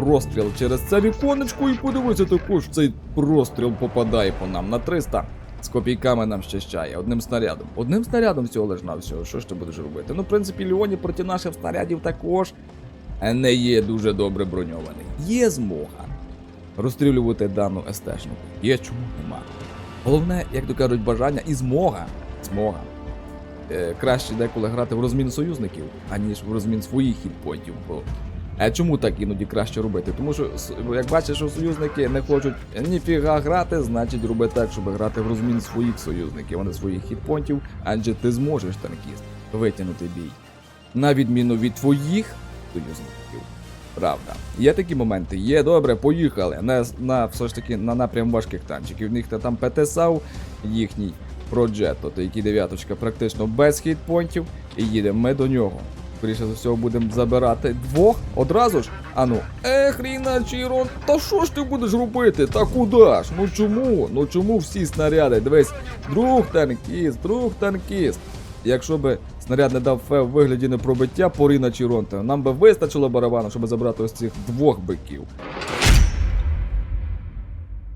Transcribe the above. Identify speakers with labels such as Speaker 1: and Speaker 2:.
Speaker 1: простріл через це віконечко, і подивися також, цей простріл попадає по нам на 300. З копійками нам щащає, одним снарядом. Одним снарядом всього лиш на всього. Що ж ти будеш робити? Ну, в принципі, Леоні проти наших снарядів також не є дуже добре броньований. Є змога розстрілювати дану естешну. Є чому нема. Головне, як то кажуть, бажання і змога. Змога. Е, краще деколи грати в розмін союзників, аніж в розмін своїх хітпоінтів. Чому так іноді краще робити? Тому що, як бачиш, що союзники не хочуть ніфіга грати, значить роби так, щоб грати в розмін своїх союзників, а не своїх хітпонтів, адже ти зможеш танкіст витягнути бій. На відміну від твоїх союзників. Правда. Є такі моменти, є добре, поїхали. На, на все ж таки на напрям важких танчиків. В них там ПТСАУ, їхній Проджетто, то який дев'яточка практично без хітпонтів, і їдемо ми до нього. Скоріше за всього будемо забирати двох одразу ж. Ану, ех, Ріна Чірон, та що ж ти будеш робити? Та куди ж? Ну чому? Ну чому всі снаряди? Дивись, друг танкіст, друг танкіст. Якщо би снаряд не дав фе в вигляді непробиття по Ріна Чіронта, нам би вистачило барабану, щоб забрати ось цих двох биків.